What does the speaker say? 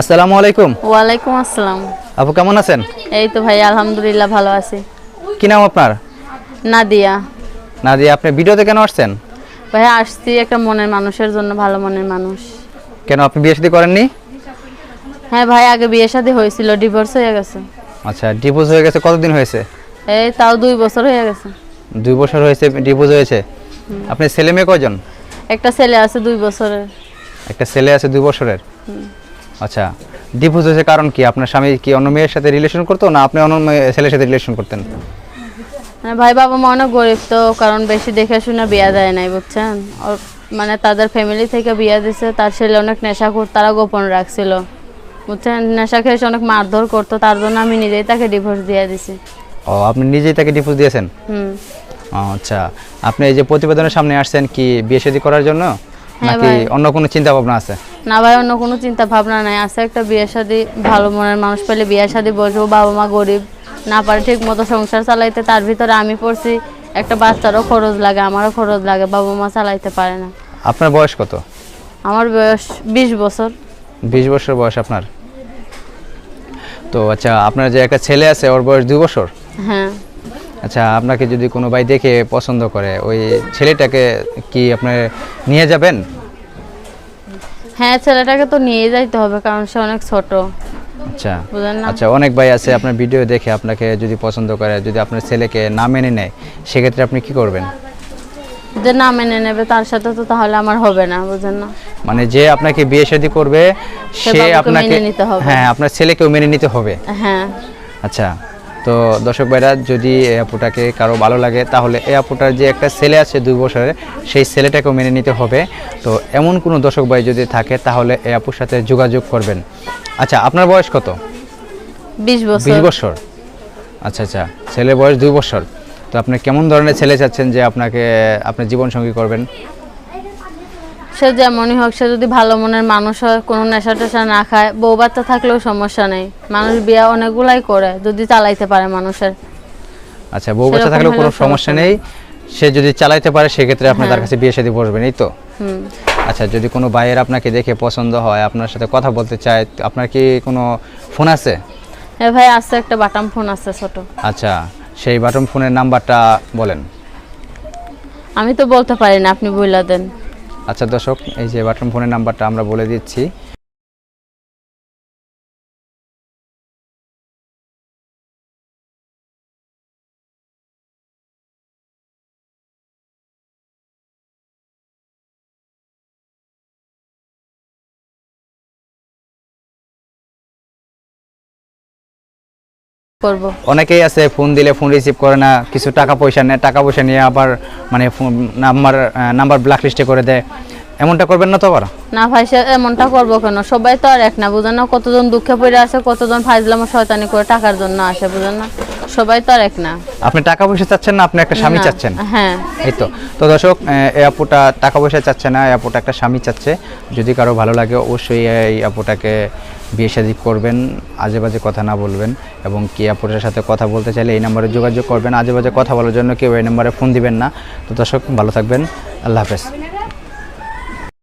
আসসালামু আলাইকুম। ওয়ালাইকুম আসসালাম। আপু কেমন আছেন? এই তো ভাই আলহামদুলিল্লাহ ভালো আছি। কি নাম আপনার? নাদিয়া। নাদিয়া আপনি ভিডিওতে কেন আসছেন? ভাই আসছি একটা মনের মানুষের জন্য ভালো মনের মানুষ। কেন আপনি বিয়ে শাদী করেননি? হ্যাঁ ভাই আগে বিয়ে শাদী হয়েছিল ডিভোর্স হয়ে গেছে। আচ্ছা ডিভোর্স হয়ে গেছে কতদিন হয়েছে? এই তাও দুই বছর হয়ে গেছে। দুই বছর হয়েছে ডিভোর্স হয়েছে। আপনি ছেলে মেয়ে কয়জন? একটা ছেলে আছে দুই বছরের। একটা ছেলে আছে দুই বছরের। আচ্ছা ডিভোর্স হয়েছে কারণ কি? আপনার স্বামী কি অন্য মেয়ের সাথে রিলেশন করতো না আপনি অন্য ছেলের সাথে রিলেশন করতেন? মানে ভাই বাবা মা অনেক গরিব তো কারণ বেশি দেখে শুনে বিয়া দেয় নাই বুঝছেন? মানে তাদের ফ্যামিলি থেকে বিয়া দিছে তার ছেলে অনেক নেশা করতো তারা গোপন রাখছিল বুঝছেন? নেশা খেয়ে অনেক মারধর করতো তার জন্য আমি নিজেই তাকে ডিভোর্স দিয়ে দিছি। ও আপনি নিজেই তাকে ডিভোর্স দিয়েছেন? হুম। আচ্ছা। আপনি এই যে প্রতিবেদনের সামনে আসছেন কি বিয়ে শাদী করার জন্য? নাকি ভাই। অন্য কোনো চিন্তা ভাবনা আছে? না ভাই অন্য কোনো চিন্তা ভাবনা নাই। আছে একটা বিয়ে শাদি ভালো মনের মানুষ পেলে বিয়ে শাদি বসবো বাবা মা গরিব না পারে ঠিক মতো সংসার চালাইতে তার ভিতরে আমি পড়ছি একটা বাচ্চারও খরচ লাগে আমারও খরচ লাগে বাবা মা চালাইতে পারে না। আপনার বয়স কত? আমার বয়স বিশ বছর। বিশ বছর বয়স আপনার? তো আচ্ছা আপনার যে একটা ছেলে আছে ওর বয়স দুই বছর? হ্যাঁ। আচ্ছা আপনাকে যদি কোনো ভাই দেখে পছন্দ করে ওই ছেলেটাকে কি আপনি নিয়ে যাবেন? হ্যাঁ ছেলেটাকে তো নিয়ে যাইতে হবে কারণ সে অনেক ছোট। আচ্ছা। আচ্ছা অনেক ভাই আছে আপনার ভিডিও দেখে আপনাকে যদি পছন্দ করে যদি আপনার ছেলেকে না মেনে নেয় সেক্ষেত্রে আপনি কি করবেন? যে না মেনে নেবে তার সাথে তো তাহলে আমার হবে না বুঝেন না? মানে যে আপনাকে বিয়ে শাদী করবে সে আপনাকে নিতে হবে। হ্যাঁ আপনার ছেলেকেও মেনে নিতে হবে। হ্যাঁ। আচ্ছা। তো দর্শক ভাইরা যদি এই আপুটাকে কারও ভালো লাগে তাহলে এই আপুটার যে একটা ছেলে আছে দুই বছরের সেই ছেলেটাকেও মেনে নিতে হবে। তো এমন কোনো দর্শক ভাই যদি থাকে তাহলে এই আপুর সাথে যোগাযোগ করবেন। আচ্ছা আপনার বয়স কত? বিশ বিশ বছর বছর? আচ্ছা আচ্ছা ছেলের বয়স দুই বছর। তো আপনি কেমন ধরনের ছেলে চাচ্ছেন যে আপনাকে আপনার জীবনসঙ্গী করবেন? সে যেমনই হোক সে যদি ভালো মনের মানুষ হয় কোনো নেশা টেশা না খায় বউ বাচ্চা থাকলেও সমস্যা নেই। মানুষ বিয়া অনেকগুলাই করে যদি চালাইতে পারে মানুষের। আচ্ছা বউ বাচ্চা থাকলেও কোনো সমস্যা নেই। সে যদি চালাইতে পারে সেক্ষেত্রে আপনি তার হ্যাঁ। কাছে বিয়ে শাদী বসবেন এই তো? হুম। আচ্ছা যদি কোনো ভাইয়ের আপনাকে দেখে পছন্দ হয় আপনার সাথে কথা বলতে চায় আপনার কি কোনো ফোন আছে? হ্যাঁ ভাই আছে একটা বাটাম ফোন আছে ছোট। আচ্ছা সেই বাটন ফোনের নাম্বারটা বলেন। আমি তো বলতে পারি না আপনি বইলা দেন। আচ্ছা দর্শক এই যে বাটন ফোনের নাম্বারটা আমরা বলে দিচ্ছি। করব। অনেকেই আছে ফোন দিলে ফোন রিসিভ করে না কিছু টাকা পয়সা নেয় টাকা পয়সা নিয়ে আবার মানে নাম্বার নাম্বার ব্ল্যাক লিস্টে করে দেয়। এমনটা করবেন না তো আবার? না ভাই এমনটা করব কেন? সবাই তো আর এক না বুঝেন না? কতজন দুঃখে পড়ে আছে কতজন ফাইজলাম শয়তানি করে টাকার জন্য আসে বুঝেন না? সবাই তো আর এক না। আপনি টাকা পয়সা চাচ্ছেন না আপনি একটা স্বামী চাচ্ছেন? হ্যাঁ। এই তো। তো দর্শক এই আপুটা টাকা পয়সা চাচ্ছে না এই আপুটা একটা স্বামী চাচ্ছে। যদি কারও ভালো লাগে অবশ্যই এই আপুটাকে বিয়ে সাজি করবেন আজে বাজে কথা না বলবেন এবং কে আপুটার সাথে কথা বলতে চাইলে এই নম্বরে যোগাযোগ করবেন। আজে বাজে কথা বলার জন্য কেউ এই নম্বরে ফোন দিবেন না। তো দর্শক, ভালো থাকবেন। আল্লাহ হাফেজ।